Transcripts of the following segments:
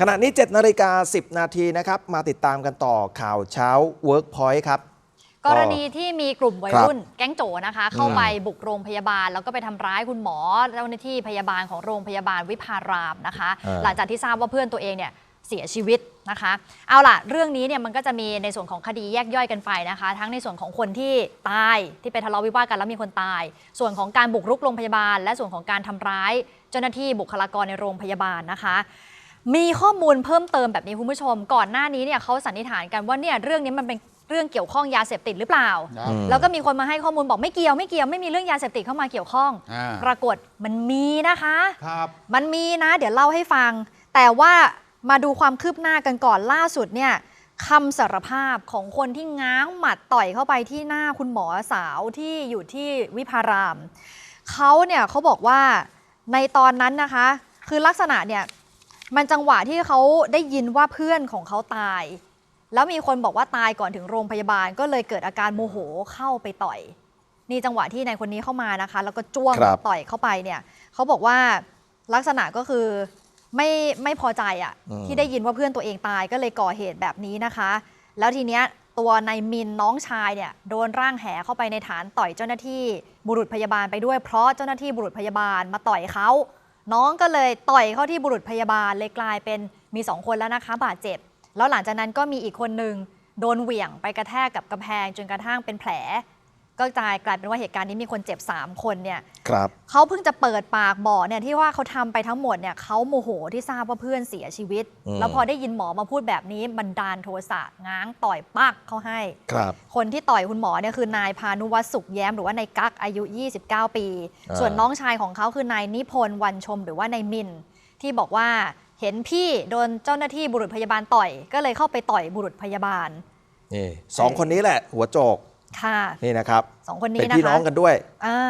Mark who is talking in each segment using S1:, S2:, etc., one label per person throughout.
S1: ขณะนี้7นาฬิกา10 นาทีนะครับมาติดตามกันต่อข่าวเช้า Workpoint ครับ
S2: กรณีที่มีกลุ่มวัยรุ่น แก๊งโจนะคะ เข้าไปบุกโรงพยาบาล แล้วก็ไปทำร้ายคุณหมอเจ้าหน้าที่พยาบาลของโรงพยาบาลวิภารามนะคะ
S1: อ่า
S2: หลังจากที่ทราบว่าเพื่อนตัวเองเนี่ยเสียชีวิตนะคะ เอาล่ะ เรื่องนี้เนี่ยมันก็จะมีในส่วนของคดีแยกย่อยกันไปนะคะ ทั้งในส่วนของคนที่ตายที่ไปทะเลาะวิวาทกันแล้วมีคนตาย ส่วนของการบุกรุกโรงพยาบาล และส่วนของการทำร้าย เจ้าหน้าที่บุคลากรในโรงพยาบาลนะคะ มีข้อมูลเพิ่มเติมแบบนี้คุณผู้ชม ก่อนหน้านี้เนี่ยเขาสันนิษฐานกันว่าเนี่ยเรื่องนี้มันเป็นเรื่องเกี่ยวข้องยาเสพติดหรือเปล่า
S3: ครับ
S2: แล้วก็มีคนมาให้ข้อมูลบอกไม่เกี่ยวไม่เกี่ยวไม่มีเรื่องยาเสพติดเข้ามาเกี่ยวข้อง
S3: อ่า
S2: ปรากฏมันมีนะคะ
S3: ครับ
S2: มันมีนะเดี๋ยวเล่าให้ฟัง แต่ว่ามาดูความคืบหน้ากันก่อนล่าสุดเนี่ยคำสารภาพของคนที่ง้างหมัดต่อยเข้าไปที่หน้าคุณหมอสาวที่อยู่ที่วิภาราม เขาเนี่ยเขาบอกว่าในตอนนั้นนะคะ คือลักษณะเนี่ย มันจังหวะที่เขาได้ยินว่าเพื่อนของเขาตาย แล้วมีคนบอกว่าตายก่อนถึงโรงพยาบาล ก็เลยเกิดอาการโมโหเข้าไปต่อย นี่จังหวะที่นายคนนี้เข้ามานะคะ แล้วก็จ้วง
S1: ครับ
S2: ต่อยเข้าไปเนี่ยเขาบอกว่าลักษณะก็คือไม่ไม่พอใจอะ่ะ
S1: อืม
S2: ที่ได้ยินว่าเพื่อนตัวเองตายก็เลยก่อเหตุแบบนี้นะคะ แล้วทีเนี้ยตัวนายมินน้องชายเนี่ยโดนร่างแหเข้าไปในฐานต่อยเจ้าหน้าที่บุรุษพยาบาลไปด้วยเพราะเจ้าหน้าที่บุรุษพยาบาลมาต่อยเขา น้องก็เลยต่อยเข้าที่บุรุษพยาบาลเลยกลายเป็นมีสองคนแล้วนะคะบาดเจ็บ แล้วหลังจากนั้นก็มีอีกคนนึงโดนเหวี่ยงไปกระแทกกับกำแพงจนกระทั่งเป็นแผล ก็กลายกลายเป็นว่าเหตุการณ์นี้มีคนเจ็บ 3 คนเนี่ย
S1: ครับ
S2: เขาเพิ่งจะเปิดปากบอกเนี่ยที่ว่าเขาทำไปทั้งหมดเนี่ยเขาโมโหที่ทราบว่าเพื่อนเสียชีวิต
S1: อืม
S2: แล้วพอได้ยินหมอมาพูดแบบนี้บันดาลโทสะง้างต่อยปักเขาให้
S1: ครับ
S2: คนที่ต่อยคุณหมอเนี่ยคือนายพานุวัฒน์สุขแย้มหรือว่านายกั๊กอายุ 29 ปี
S1: อ่า
S2: ส่วนน้องชายของเขาคือนายนิพนธ์วันชมหรือว่านายมิน ที่บอกว่าเห็นพี่โดนเจ้าหน้าที่บุรุษพยาบาลต่อย ก็เลยเข้าไปต่อยบุรุษพยาบาล
S1: นี่สองคนนี้แหละ หัวโจก
S2: ค่ะ
S1: นี่นะครับ
S2: สองคน
S1: เป็
S2: นี้
S1: น
S2: นะคะ
S1: พี่น้องกันด้วย
S2: อ่า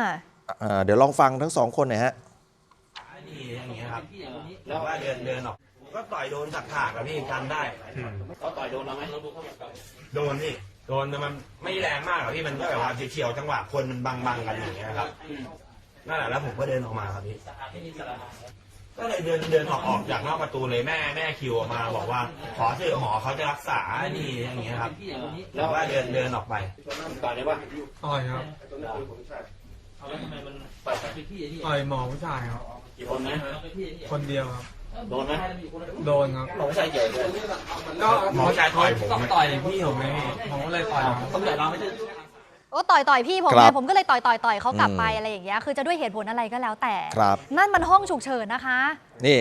S1: อ่าเดี๋ยวลองฟังทั้งสองคนหน่อยฮะ
S4: ดีอย่างเงี้ยครับแล้วว่าเดินเดินออกก็ต่อยโดนสักถากอะพี่จำได้เขาต่อยโดนเราไหมโดนพี่โดนแต่มันไม่แรงมากอะพี่มันก็แบบว่าเฉียวๆจังหวะคนมันบังๆกันอย่างเงี้ยครับนั่นแหละแล้วผมก็เดินออกมาครับพี่ ก็เลยเดินเดินออกออกจากนอกประตูเลยแม่แม่คิวออกมาบอกว่าขอเถอะหมอเขาจะรักษาดีอย่างเงี้ยครับแล้วว่าเดินเดินออกไป
S5: ต่อยครับต่อยหมอผู้ชายครับ
S6: กี่คนนะ
S5: คนเดียวครับ
S6: โดนไหม
S5: โดนครับ
S6: หมอผู้ชายเกี่ยวด้วย
S5: ก็
S4: หมอผู้ชายต่อยผม
S5: ต่อยพี่ผมไงพี่ผมก็เลยต่อยครับ
S6: ตำรวจเราไม่ใช่
S2: โอ้ต่อยต่อยพี่ผม
S1: ค
S2: ไง
S1: รับ
S2: ผมก็เลยต่อยต่อยต่อยเขากลับไป
S1: อืม
S2: อะไรอย่างเงี้ยคือจะด้วยเหตุผลอะไรก็แล้วแต่
S1: ครับ
S2: นั่นมันห้องฉุกเฉินนะคะ
S1: นี่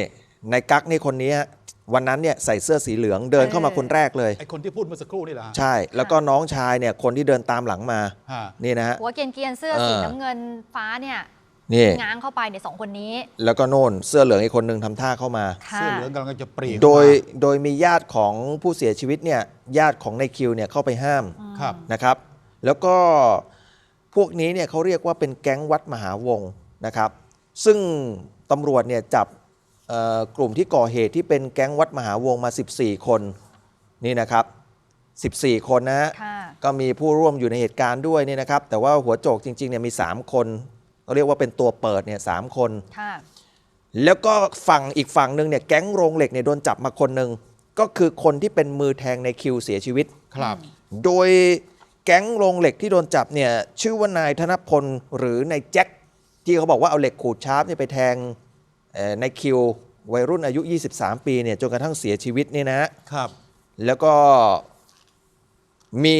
S1: ในกั๊กนี่คนนี้ฮะวันนั้นเนี่ยใส่เสื้อสีเหลืองเดินเข้ามา
S2: เออ
S1: คนแรกเลย
S3: ไอคนที่พูดเมื่อสักครู่นี่แหละฮะ
S1: ใช่ แล้วก็น้องชายเนี่ยคนที่เดินตามหลังมา
S3: ฮะ
S1: นี่นะฮะ
S2: หัวเกรียนเกรียนๆเสื้อ
S1: เออ
S2: สีน้ำเงินฟ้าเนี่ย
S1: นี่
S2: ง้างเข้าไปเนี่ยสองคนนี้
S1: แล้วก็โน่นเสื้อเหลืองอีกคนหนึ่งทำท่าเข้ามา
S2: ค่ะ
S3: เสื้อเหลืองกำลังจะปรีเข้ามา
S1: โดยโดยมีญาติของผู้เสียชีวิตเนี่ยญาติของในคิวเนี่ยเข้าไปห้าม
S3: ครับ
S1: นะครับ แล้วก็พวกนี้เนี่ยเขาเรียกว่าเป็นแก๊งวัดมหาวงศ์นะครับ ซึ่งตำรวจเนี่ยจับเอ่อกลุ่มที่ก่อเหตุที่เป็นแก๊งวัดมหาวงศ์มา 14 คนนี่นะครับ 14 คนนะฮะ
S2: ค่ะ
S1: ก็มีผู้ร่วมอยู่ในเหตุการณ์ด้วยนี่นะครับ แต่ว่าหัวโจกจริงๆเนี่ยมี 3 คนเขาเรียกว่าเป็นตัวเปิดเนี่ยสามคน
S2: ค่ะ
S1: แล้วก็ฝั่งอีกฝั่งหนึ่งเนี่ยแก๊งโรงเหล็กเนี่ยโดนจับมาคนหนึ่งก็คือคนที่เป็นมือแทงในคิวเสียชีวิต
S3: ครับ
S1: โดย แก๊งโรงเหล็กที่โดนจับเนี่ยชื่อว่านายธนพลหรือนายแจ็คที่เขาบอกว่าเอาเหล็กขูดชาร์ปเนี่ยไปแทงเอ่อในคิววัยรุ่นอายุ 23 ปีเนี่ยจนกระทั่งเสียชีวิตเนี่ยนะฮะ
S3: ครับ
S1: แล้วก็มี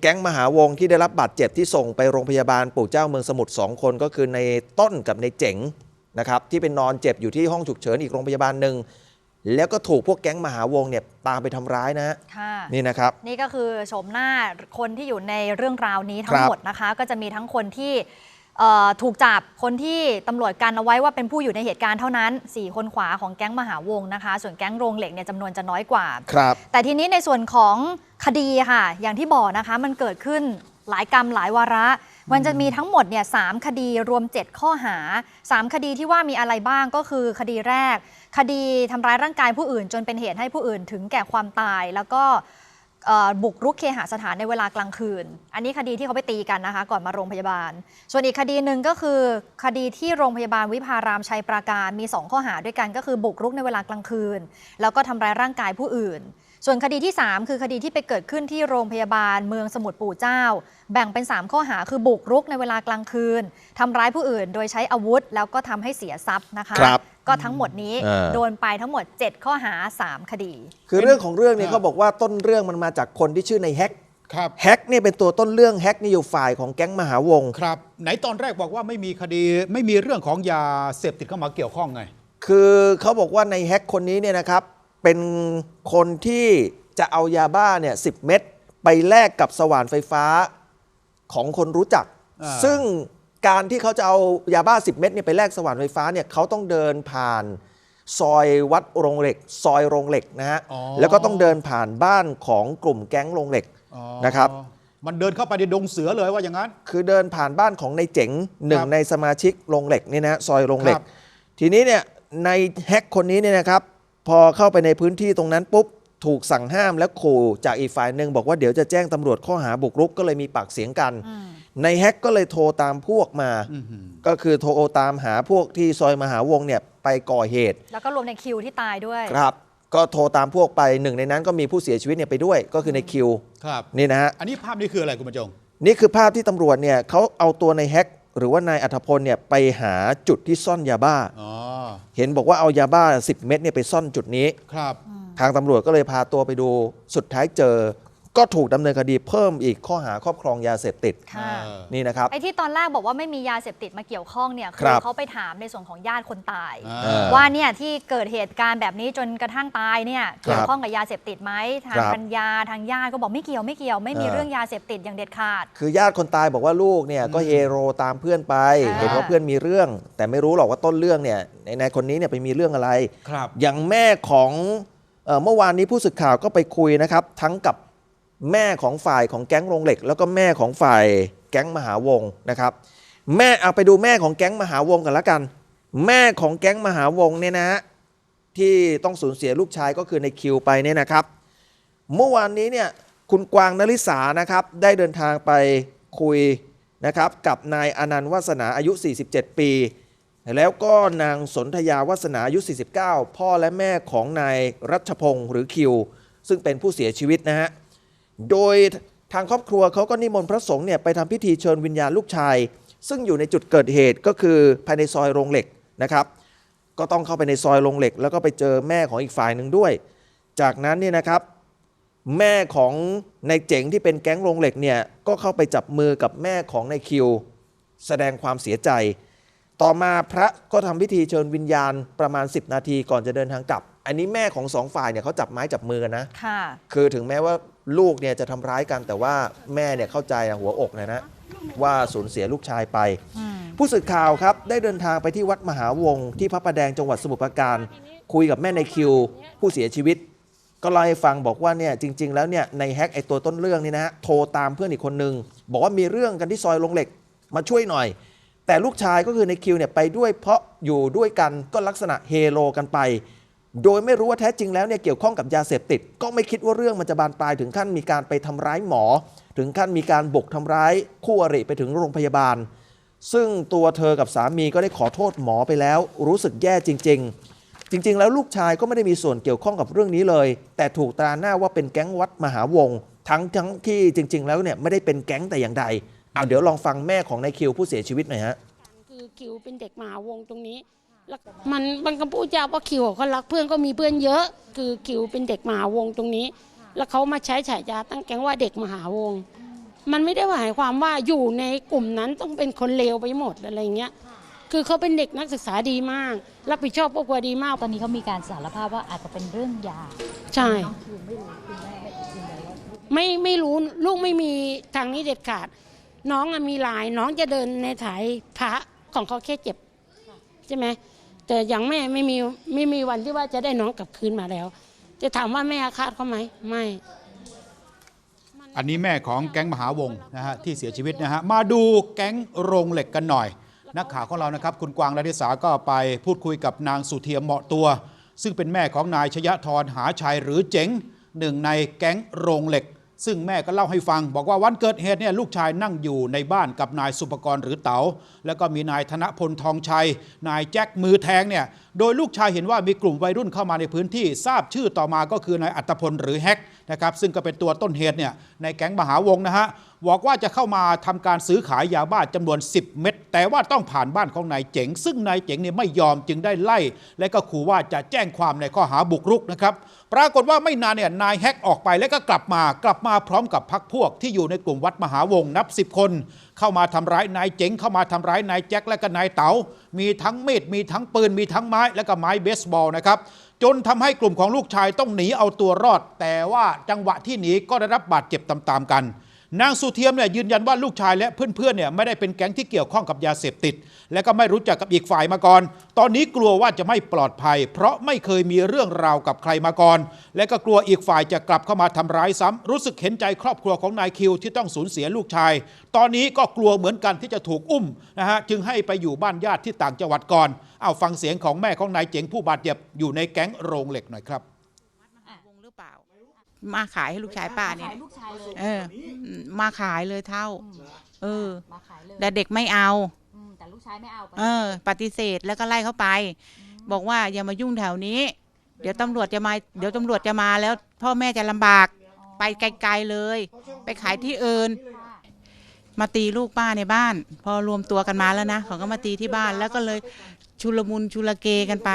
S1: แก๊งมหาวงที่ได้รับบาดเจ็บที่ส่งไปโรงพยาบาลปู่เจ้าเมืองสมุทรสองคนก็คือในต้นกับในเจ๋งนะครับที่เป็นนอนเจ็บอยู่ที่ห้องฉุกเฉินอีกโรงพยาบาลหนึ่ง แล้วก็ถูกพวกแก๊งมหาวงเนี่ยตามไปทำร้ายนะฮะ
S2: ค่ะ
S1: นี่นะครับ
S2: นี่ก็คือโฉมหน้าคนที่อยู่ในเรื่องราวนี้ทั้
S1: ค
S2: ง
S1: รับ
S2: หมดนะคะ ก็จะมีทั้งคนที่เอ่อถูกจับคนที่ตำรวจกันเอาไว้ว่าเป็นผู้อยู่ในเหตุการณ์เท่านั้น 4 คนขวาของแก๊งมหาวงศ์นะคะ ส่วนแก๊งโรงเหล็กเนี่ยจำนวนจะน้อยกว่า
S1: ครับ
S2: แต่ทีนี้ในส่วนของคดีค่ะ อย่างที่บอกนะคะมันเกิดขึ้นหลายกรรมหลายวาระ มันจะมีทั้งหมดเนี่ยสามคดีรวม 7 ข้อหา 3 คดีที่ว่ามีอะไรบ้างก็คือคดีแรก คดีทำร้ายร่างกายผู้อื่น จนเป็นเหตุให้ผู้อื่นถึงแก่ความตาย แล้วก็บุกรุกเคหสถานในเวลากลางคืน อันนี้คดีที่เขาไปตีกันนะคะ ก่อนมาโรงพยาบาล ส่วนอีกคดีหนึ่งก็คือ คดีที่โรงพยาบาลวิพารามชัยปราการมี 2 ข้อหาด้วยกันก็คือบุกรุกในเวลากลางคืน แล้วก็ทำร้ายร่างกายผู้อื่น ส่วนคดีที่ 3 คือคดีที่ไปเกิดขึ้นที่โรงพยาบาลเมืองสมุทรปู่เจ้า แบ่งเป็น 3 ข้อหาคือบุกรุกในเวลากลางคืนทำร้ายผู้อื่นโดยใช้อาวุธ แล้วก็ทำให้เสียทรัพย์นะคะ
S1: ครับ
S2: ก็ทั้งหมดนี้
S1: เออ
S2: โดนไปทั้งหมด 7 ข้อหา 3 คดี
S1: คือเรื่องของเรื่องเนี่ย
S3: อ่า
S1: เขาบอกว่าต้นเรื่องมันมาจากคนที่ชื่อในแฮก
S3: ครับ
S1: แฮกเนี่ยเป็นตัวต้นเรื่องแฮกนี่อยู่ฝ่ายของแก๊งมหาวง
S3: ครับ ไหนตอนแรกบอกว่าไม่มีคดี ไม่มีเรื่องของยาเสพติดเข้ามาเกี่ยวข้องไง
S1: คือเขาบอกว่าในแฮกคนนี้เนี่ยนะครับ เป็นคนที่จะเอายาบ้าเนี่ยสิเม็ดไปแลกกับสว่านไฟฟ้าของคนรู้จัก
S3: อ่า
S1: ซึ่งการที่เขาจะเอายาบ้า 10 เม็ดเนี่ยไปแลกสว่านไฟฟ้าเนี่ยเขาต้องเดินผ่านซอยวัดโรงเหล็ก ซอยโรงเหล็กนะฮะ
S3: อ๋อ
S1: แล้วก็ต้องเดินผ่านบ้านของกลุ่มแก๊งโรงเหล็ก
S3: อ๋อ
S1: นะครับ
S3: มันเดินเข้าไปในดงเสือเลยว่าอย่างนั้น
S1: คือเดินผ่านบ้านของในเจ๋งหนึ่ง
S3: ครับ
S1: ในสมาชิกโรงเหล็กนี่นะฮะซอยโรงเหล็
S3: ค
S1: ก
S3: รับ
S1: ทีนี้เนี่ยในแฮกคนนี้เนี่ยนะครับ พอเข้าไปในพื้นที่ตรงนั้นปุ๊บถูกสั่งห้ามและขู่จากอีกฝ่ายหนึ่งบอกว่าเดี๋ยวจะแจ้งตำรวจข้อหาบุกรุกก็เลยมีปากเสียงกัน ในแฮกก็เลยโทรตามพวกมา
S3: อื้อหือ
S1: ก็คือโทรตามหาพวกที่ซอยมหาวงเนี่ยไปก่อเหตุ
S2: แล้วก็รวมในคิวที่ตายด้วย
S1: ครับ ก็โทรตามพวกไปหนึ่งในนั้นก็มีผู้เสียชีวิตเนี่ยไปด้วย ก็คือในคิว
S3: ครับ
S1: นี่นะฮะ
S3: อันนี้ภาพนี้คืออะไรคุณบรรจง
S1: นี่คือภาพที่ตำรวจเนี่ยเขาเอาตัวในแฮก หรือว่านายอัธพลเนี่ยไปหาจุดที่ซ่อนยาบ้า
S3: อ๋อ
S1: เห็นบอกว่าเอายาบ้า 10 เม็ดเนี่ยไปซ่อนจุดนี้
S3: ครับ
S1: ทางตำรวจก็เลยพาตัวไปดูสุดท้ายเจอ ก็ถูกดำเนินคดีเพิ่มอีกข้อหาครอบครองยาเสพติด
S2: ค่ะ
S3: เออ
S1: นี่นะครับ
S2: ไอ้ที่ตอนแรกบอกว่าไม่มียาเสพติดมาเกี่ยวข้องเนี่ย
S1: ค
S2: คื
S1: รั
S2: อบเขาไปถามในส่วนของญาติคนตาย
S3: อ่า
S1: เออ
S2: ว่าเนี่ยที่เกิดเหตุการณ์แบบนี้จนกระทั่งตายเนี่ย
S1: ครับ
S2: เกี่ยวข้องกับยาเสพติดไหมทาง
S1: ครับ
S2: ปัญญาทางญาติก็บอกไม่เกี่ยวไม่เกี่ยวไม่มี
S1: เออ
S2: เรื่องยาเสพติดอย่างเด็ดขาด
S1: คือญาติคนตายบอกว่าลูกเนี่ยก็เฮโรตามเพื่อนไป
S2: อ่า
S1: เห็นว่าเพื่อนมีเรื่อง แต่ไม่รู้หรอกว่าต้นเรื่องเนี่ยในนายคนนี้เนี่ยไปมีเรื่องอะไร
S3: ครับ
S1: อย่างแม่ของเอ่อเมื่อวานนี้ผู้สื่อข่าวก็ไปคุยนะครับ ทั้งกับ แม่ของฝ่ายของแก๊งโรงเหล็ก แล้วก็แม่ของฝ่ายแก๊งมหาวงนะครับ แม่เอาไปดูแม่ของแก๊งมหาวงกันละกัน แม่ของแก๊งมหาวงเนี่ยนะฮะที่ต้องสูญเสียลูกชายก็คือในคิวไปเนี่ยนะครับ เมื่อวานนี้เนี่ยคุณกวางนริษานะครับได้เดินทางไปคุยนะครับกับนายอนันต์วัฒนาอายุ 47 ปี แล้วก็นางสนธยาวัฒนาอายุ 49 พ่อและแม่ของนายรัชพงศ์หรือคิว ซึ่งเป็นผู้เสียชีวิตนะฮะ โดยทางครอบครัวเขาก็นิมนต์พระสงฆ์เนี่ยไปทำพิธีเชิญวิญญาณลูกชาย ซึ่งอยู่ในจุดเกิดเหตุก็คือภายในซอยโรงเหล็กนะครับ ก็ต้องเข้าไปในซอยโรงเหล็ก แล้วก็ไปเจอแม่ของอีกฝ่ายหนึ่งด้วย จากนั้นเนี่ยนะครับ แม่ของนายเจ๋งที่เป็นแก๊งโรงเหล็กเนี่ยก็เข้าไปจับมือกับแม่ของนายคิว แสดงความเสียใจ ต่อมาพระก็ทำพิธีเชิญวิญญาณประมาณ 10 นาทีก่อนจะเดินทางกลับ อันนี้แม่ของสองฝ่ายเนี่ยเขาจับไม้จับมือกันนะ
S2: ค่ะ
S1: คือถึงแม้ว่าลูกเนี่ยจะทำร้ายกันแต่ว่าแม่เนี่ยเข้าใจนะหัวอกนะนะว่าสูญเสียลูกชายไป
S2: อืม
S1: ผู้สื่อข่าวครับ ได้เดินทางไปที่วัดมหาวงศ์ที่พระประแดงจังหวัดสมุทรปราการ คุยกับแม่ในคิว ผู้เสียชีวิต ก็เล่าให้ฟังบอกว่าเนี่ยจริง ๆ แล้วเนี่ยในแฮกไอตัวต้นเรื่องนี่นะฮะโทรตามเพื่อนอีกคนนึง บอกว่ามีเรื่องกันที่ซอยโรงเหล็กมาช่วยหน่อย แต่ลูกชายก็คือในคิวเนี่ยไปด้วยเพราะอยู่ด้วยกันก็ลักษณะเฮโลกันไป โดยไม่รู้ว่าแท้จริงแล้วเนี่ยเกี่ยวข้องกับยาเสพติด ก็ไม่คิดว่าเรื่องมันจะบานปลายถึงขั้นมีการไปทำร้ายหมอ ถึงขั้นมีการบุกทำร้ายคู่อริไปถึงโรงพยาบาล ซึ่งตัวเธอกับสามีก็ได้ขอโทษหมอไปแล้ว รู้สึกแย่จริง ๆ จริง ๆ แล้วลูกชายก็ไม่ได้มีส่วนเกี่ยวข้องกับเรื่องนี้เลย แต่ถูกตราหน้าว่าเป็นแก๊งวัดมหาวงทั้งทั้งที่จริง ๆ แล้วเนี่ยไม่ได้เป็นแก๊งแต่อย่างใดเอาเดี๋ยวลองฟังแม่ของนายคิวผู้เสียชีวิตหน่อยฮะ
S6: คือคิวเป็นเด็กมหาวงตรงนี้ แล้วมันมันก็พูดจาว่าคิวเขารักเพื่อนก็มีเพื่อนเยอะ คือคิวเป็นเด็กมหาวงตรงนี้ แล้วเขามาใช้ฉายาตั้งแก๊งว่าเด็กมหาวง มันไม่ได้หมายความว่าอยู่ในกลุ่มนั้นต้องเป็นคนเลวไปหมดอะไรเงี้ยคือเขาเป็นเด็กนักศึกษาดีมาก รับผิดชอบครอบครัวดีมาก
S7: ตอนนี้เขามีการสารภาพว่าอาจจะเป็นเรื่องยา
S6: ใช่ไม่ไม่รู้ลูกไม่มีทางนี้เด็ดขาด น้องอะมีลาย น้องจะเดินในถายพระของเขาแค่เจ็บ ใช่ไหม แต่อย่างแม่ไม่มีไม่มีวันที่ว่าจะได้น้องกลับคืนมาแล้ว จะถามว่าแม่อาฆาตเขาไหมไม่
S3: อันนี้แม่ของแก๊งมหาวงนะฮะที่เสียชีวิตนะฮะมาดูแก๊งโรงเหล็กกันหน่อย นักข่าวของเรานะครับ คุณกวางและทิสาก็ไปพูดคุยกับนางสุเทียมเหมาะตัว ซึ่งเป็นแม่ของนายชยธรหาชัยหรือเจ๋งหนึ่งในแก๊งโรงเหล็ก ซึ่งแม่ก็เล่าให้ฟัง บอกว่าวันเกิดเหตุเนี่ยลูกชายนั่งอยู่ในบ้านกับนายสุปกรณ์หรือเต๋า แล้วก็มีนายธนพลทองชัย นายแจ็คมือแทงเนี่ยโดยลูกชายเห็นว่ามีกลุ่มวัยรุ่นเข้ามาในพื้นที่ทราบชื่อต่อมาก็คือนายอัตพลหรือแฮกนะครับซึ่งก็เป็นตัวต้นเหตุเนี่ยในแก๊งมหาวงนะฮะ บอกว่าจะเข้ามาทำการซื้อขายยาบ้าจำนวน 10 เม็ดแต่ว่าต้องผ่านบ้านของนายเจ๋ง ซึ่งนายเจ๋งเนี่ยไม่ยอมจึงได้ไล่ และก็ขู่ว่าจะแจ้งความในข้อหาบุกรุกนะครับปรากฏว่าไม่นานเนี่ยนายแฮกออกไปแล้วก็กลับมากลับมาพร้อมกับพักพวกที่อยู่ในกลุ่มวัดมหาวงนับ 10 คน เข้ามาทำร้ายนายเจ๋ง เข้ามาทำร้ายนายแจ็คและก็นายเต๋ามีทั้งมีดมีทั้งปืนมีทั้งไม้และก็ไม้เบสบอลนะครับจนทำให้กลุ่มของลูกชายต้องหนีเอาตัวรอด แต่ว่าจังหวะที่หนีก็ได้รับบาดเจ็บตามๆกัน นางสุเทียมเนี่ยยืนยันว่าลูกชายและเพื่อนๆเนี่ยไม่ได้เป็นแก๊งที่เกี่ยวข้องกับยาเสพติด และก็ไม่รู้จักกับอีกฝ่ายมาก่อน ตอนนี้กลัวว่าจะไม่ปลอดภัย เพราะไม่เคยมีเรื่องราวกับใครมาก่อน และก็กลัวอีกฝ่ายจะกลับเข้ามาทำร้ายซ้ำรู้สึกเห็นใจครอบครัวของนายคิวที่ต้องสูญเสียลูกชาย ตอนนี้ก็กลัวเหมือนกันที่จะถูกอุ้มนะฮะจึงให้ไปอยู่บ้านญาติที่ต่างจังหวัดก่อนเอาฟังเสียงของแม่ของนายเจ๋งผู้บาดเจ็บอยู่ในแก๊งโรงเหล็กหน่อยครับ
S8: วงหรือเปล่า มาขายให้ลูกชายป้าเนี่ย
S7: ขายลูกชายเลย
S8: เออ มาขายเลยเท่า เออ
S7: มาขายเลย
S8: แต่เด็กไม่เอา
S7: อืมแต่ลูกชายไม่เอาไป
S8: เออ ปฏิเสธแล้วก็ไล่เขาไปบอกว่าอย่ามายุ่งแถวนี้ เดี๋ยวตำรวจจะมา เดี๋ยวตำรวจจะมาแล้ว พ่อแม่จะลำบากไปไกลๆเลย ไปขายที่อื่นมาตีลูกป้าในบ้าน พอรวมตัวกันมาแล้วนะเขาก็มาตีที่บ้านแล้วก็เลยชุลมุนชุลเกกันไป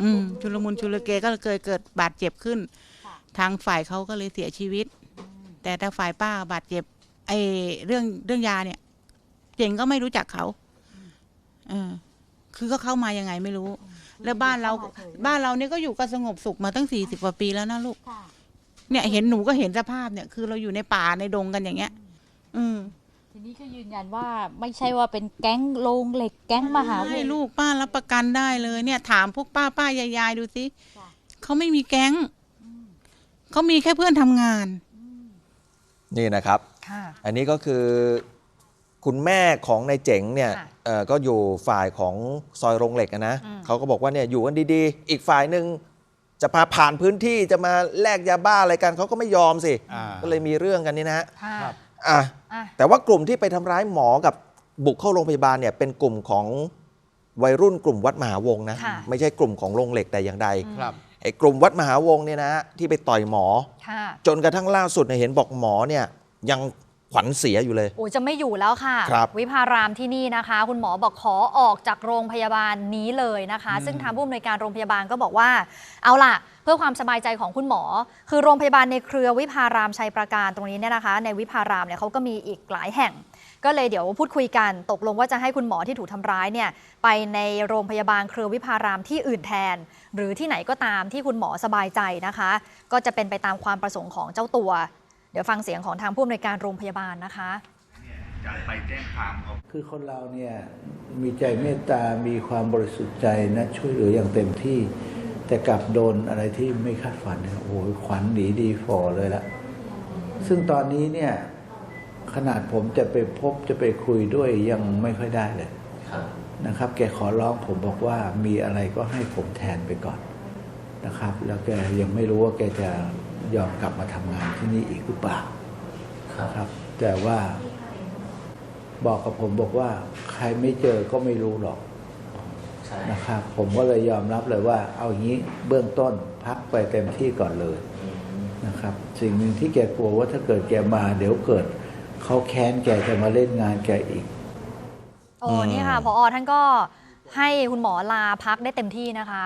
S8: อืมชุลมุนชุลเกก็เกิดเกิดบาดเจ็บขึ้น ทางฝ่ายเขาก็เลยเสียชีวิต แต่ถ้าฝ่ายป้าบาดเจ็บไอ้เรื่องเรื่องยาเนี่ย เจ๋งก็ไม่รู้จักเขาเออคือก็เข้ามายังไงไม่รู้ แล้วบ้านเรา
S7: เข้ามาเฉย
S8: บ้านเราเนี่ยก็อยู่กันสงบสุขมาตั้งสี่สิบกว่าปีแล้วนะลูก
S7: ค่ะ
S8: เนี่ยเห็นหนูก็เห็นสภาพเนี่ย คือเราอยู่ในป่าในดงกันอย่างเงี้ย อืม
S7: ทีนี้ก็ยืนยันว่าไม่ใช่ว่าเป็นแก๊งโรงเหล็กแก๊งมหาวิท
S8: ให้
S7: ยาลัย
S8: ลูกป้ารับประกันได้เลย เนี่ย ถามพวกป้าป้ายายยายดูสิ
S7: จ้ะ
S8: เขาไม่มีแก๊ง เขามีแค่เพื่อนทำงาน
S1: นี่นะครับ
S2: ค่ะ
S1: อันนี้ก็คือคุณแม่ของนายเจ๋งเนี่ย
S2: ค่ะ
S1: เอ่อก็อยู่ฝ่ายของซอยโรงเหล็กอะนะ
S2: อืม
S1: เขาก็บอกว่าเนี่ยอยู่กันดีๆ อีกฝ่ายหนึ่งจะพาผ่านพื้นที่จะมาแลกยาบ้าอะไรกันเขาก็ไม่ยอมสิ
S3: อ่า
S1: ก็เลยมีเรื่องกันนี่นะฮะ
S2: ค่ะ
S3: ครับ
S1: อะ
S2: อะ
S1: แต่ว่ากลุ่มที่ไปทำร้ายหมอกับบุกเข้าโรงพยาบาลเนี่ยเป็นกลุ่มของวัยรุ่นกลุ่มวัดมหาวงนะ
S2: ค่ะ
S1: ไม่ใช่กลุ่มของโรงเหล็กแต่อย่างใด
S3: ครับ
S1: ไอ้กลุ่มวัดมหาวงเนี่ยนะที่ไปต่อยหมอ
S2: ค่ะ
S1: จนกระทั่งล่าสุดเนี่ยเห็นบอกหมอเนี่ยยังขวัญเสียอยู่เลย
S2: โอ้ยจะไม่อยู่แล้วค่ะ
S1: ครับ
S2: วิภารามที่นี่นะคะ คุณหมอบอกขอออกจากโรงพยาบาลนี้เลยนะคะซึ่งทางผู้อำนวยการโรงพยาบาลก็บอกว่า เอาล่ะ เพื่อความสบายใจของคุณหมอ คือโรงพยาบาลในเครือวิภารามชัยประการตรงนี้เนี่ยนะคะ ในวิภารามเนี่ยเขาก็มีอีกหลายแห่ง ก็เลยเดี๋ยวพูดคุยกันตกลงว่าจะให้คุณหมอที่ถูกทำร้ายเนี่ยไปในโรงพยาบาลเครือวิภารามที่อื่นแทน หรือที่ไหนก็ตามที่คุณหมอสบายใจนะคะ ก็จะเป็นไปตามความประสงค์ของเจ้าตัว เดี๋ยวฟังเสียงของทางผู้อำนวยการโรงพยาบาลนะคะ
S9: คือคนเราเนี่ยมีใจเมตตา มีความบริสุทธิ์ใจนะช่วยเหลืออย่างเต็มที่ แต่กลับโดนอะไรที่ไม่คาดฝันเนี่ยโอ้โหขวัญหนีดีฟอเลยละซึ่งตอนนี้เนี่ย ขนาดผมจะไปพบจะไปคุยด้วยยังไม่ค่อยได้เลยนะครับ แกขอร้องผมบอกว่ามีอะไรก็ให้ผมแทนไปก่อนนะครับ แล้วแกยังไม่รู้ว่าแกจะยอมกลับมาทำงานที่นี่อีกหรือเปล่าครับ แต่ว่า บอกกับผมบอกว่า ใครไม่เจอก็ไม่รู้หรอกนะครับผมก็เลยยอมรับเลยว่า เอาอย่างนี้เบื้องต้นพักไปเต็มที่ก่อนเลยนะครับ สิ่งหนึ่งที่แกกลัวว่าถ้าเกิดแกมา เดี๋ยวเกิด เขาแค้นแกจะมาเล่นงานแกอีก
S2: โอ้นี่ค่ะพอท่านก็ให้คุณหมอลาพักได้เต็มที่นะคะ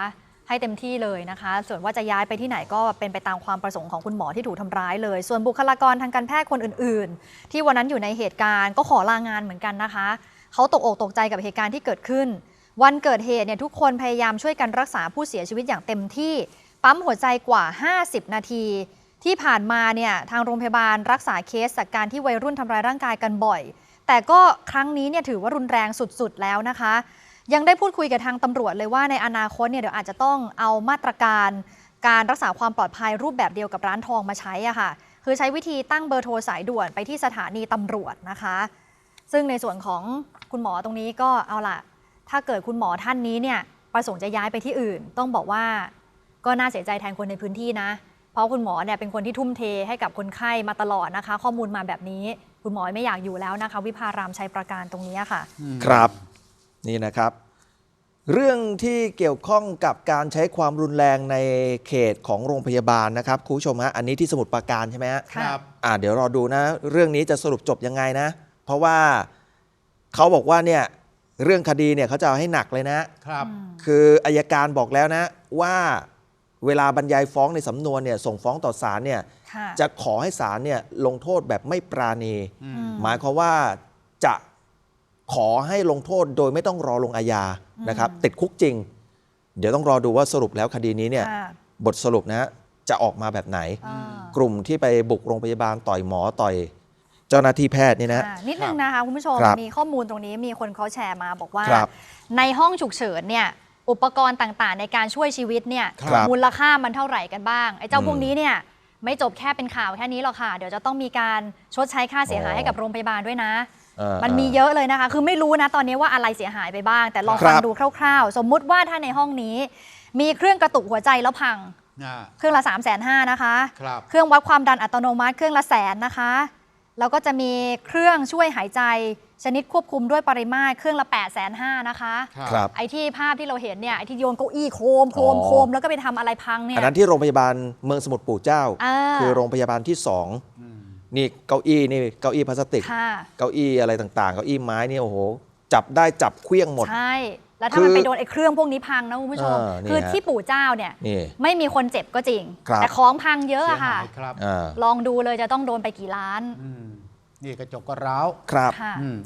S2: ให้เต็มที่เลยนะคะ ส่วนว่าจะย้ายไปที่ไหนก็เป็นไปตามความประสงค์ของคุณหมอที่ถูกทำร้ายเลย ส่วนบุคลากรทางการแพทย์คนอื่น ๆ ที่วันนั้นอยู่ในเหตุการณ์ก็ขอลางานเหมือนกันนะคะเขาตกอกตกใจกับเหตุการณ์ที่เกิดขึ้น วันเกิดเหตุเนี่ยทุกคนพยายามช่วยกันรักษาผู้เสียชีวิตอย่างเต็มที่ ปั๊มหัวใจกว่า 50 นาที ที่ผ่านมาเนี่ยทางโรงพยาบาลรักษาเคสจากการที่วัยรุ่นทำร้ายร่างกายกันบ่อย แต่ก็ครั้งนี้เนี่ยถือว่ารุนแรงสุดๆแล้วนะคะ ยังได้พูดคุยกับทางตำรวจเลยว่าในอนาคตเนี่ยเดี๋ยวอาจจะต้องเอามาตรการ การรักษาความปลอดภัยรูปแบบเดียวกับร้านทองมาใช้อะค่ะ คือใช้วิธีตั้งเบอร์โทรสายด่วนไปที่สถานีตำรวจนะคะ ซึ่งในส่วนของคุณหมอตรงนี้ก็เอาล่ะ ถ้าเกิดคุณหมอท่านนี้เนี่ยประสงค์จะย้ายไปที่อื่น ต้องบอกว่าก็น่าเสียใจแทนคนในพื้นที่นะ เพราะคุณหมอเนี่ยเป็นคนที่ทุ่มเทให้กับคนไข้มาตลอดนะคะ ข้อมูลมาแบบนี้ คุณหมอไม่อยากอยู่แล้วนะคะ วิภารามชัยประการตรงนี้ค่ะ
S1: ครับนี่นะครับ เรื่องที่เกี่ยวข้องกับการใช้ความรุนแรงในเขตของโรงพยาบาลนะครับคุณผู้ชมฮะอันนี้ที่สมุทรปราการใช่ไหมฮะ
S3: ครับ
S1: อ่าเดี๋ยวรอดูนะ เรื่องนี้จะสรุปจบยังไงนะ เพราะว่าเขาบอกว่าเนี่ยเรื่องคดีเนี่ยเขาจะเอาให้หนักเลยนะ
S3: ครับ
S1: คืออายการบอกแล้วนะว่า เวลาบรรยายฟ้องในสำนวนเนี่ยส่งฟ้องต่อศาลเนี่ย
S2: ค่ะ
S1: จะขอให้ศาลเนี่ยลงโทษแบบไม่ปราณี
S3: อืม
S1: หมายความว่าจะขอให้ลงโทษโดยไม่ต้องรอลงอาญานะครับ ติดคุกจริง เดี๋ยวต้องรอดูว่าสรุปแล้วคดีนี้เนี่ย
S2: ค่ะ
S1: บทสรุปนะฮะจะออกมาแบบไหน
S2: อ่า
S1: กลุ่มที่ไปบุกโรงพยาบาลต่อยหมอต่อยเจ้าหน้าที่แพทย์นี่นะ
S2: อ่านิดนึงนะคะคุณผู้ชม
S1: ครับ
S2: มีข้อมูลตรงนี้มีคนเขาแชร์มาบอกว่า
S1: ครับ
S2: ในห้องฉุกเฉินเนี่ย อุปกรณ์ต่างๆ ในการช่วยชีวิตเนี่ย
S1: ครับ
S2: มูลค่ามันเท่าไหร่กันบ้างไอ้เจ้า
S1: อืม
S2: พวกนี้เนี่ยไม่จบแค่เป็นข่าวแค่นี้หรอกค่ะ เดี๋ยวจะต้องมีการชดใช้ค่าเสียหาย
S1: อ๋อ
S2: ให้กับโรงพยาบาลด้วยนะ
S1: เออ
S2: มันมีเยอะเลยนะคะ คือไม่รู้นะตอนนี้ว่าอะไรเสียหายไปบ้าง แต่ลอง
S1: ครับ
S2: ฟังดูคร่าวๆ สมมุติว่าถ้าในห้องนี้ มีเครื่องกระตุกหัวใจแล้วพัง
S3: อ่า
S2: เครื่องละ3ามแสนห้านะคะ
S3: ครับ
S2: เครื่องวัดความดันอัตโนมัติเครื่องละแสนนะคะ แล้วก็จะมีเครื่องช่วยหายใจชนิดควบคุมด้วยปริมาตรเครื่องละ8ปดแสนห้านะคะ
S1: ครับ
S2: ไอ้ที่ภาพที่เราเห็นเนี่ยไอ้ที่โยนเก้าอี้โครมโครม
S1: อ๋อ
S2: โครมแล้วก็ไปทำอะไรพังเนี่
S1: อั
S2: ย
S1: นนั้นที่โรงพยาบาลเมืองสมุทรปู่เจ้า
S2: อ่า
S1: คือโรงพยาบาลที่สอง
S3: อืม
S1: นี่เก้าอี้นี่เก้าอี้พลาสติก
S2: ค่ะ
S1: เก้าอี้อะไรต่างๆ เก้าอี้ไม้นี่โอ้โหจับได้จับเคลี้ยงหมด
S2: ใช่ แล้วถ้ามัน
S1: คือ
S2: ไปโดนไอ้เครื่องพวกนี้พังนะคุณผู้ชม
S1: เออนี่
S2: คือ
S1: ฮะ
S2: ที่ปู่เจ้าเนี่ย
S1: นี่
S2: ไม่มีคนเจ็บก็จริง
S1: ครับ
S2: แต่ของพังเยอะ
S3: เสีย
S2: อะค่ะ
S3: หายครับ
S1: อ่า
S2: ลองดูเลยจะต้องโดนไปกี่ล้าน
S3: อืมนี่กระจกก็ร้าว
S1: ครับ
S2: ค่ะ
S3: อืม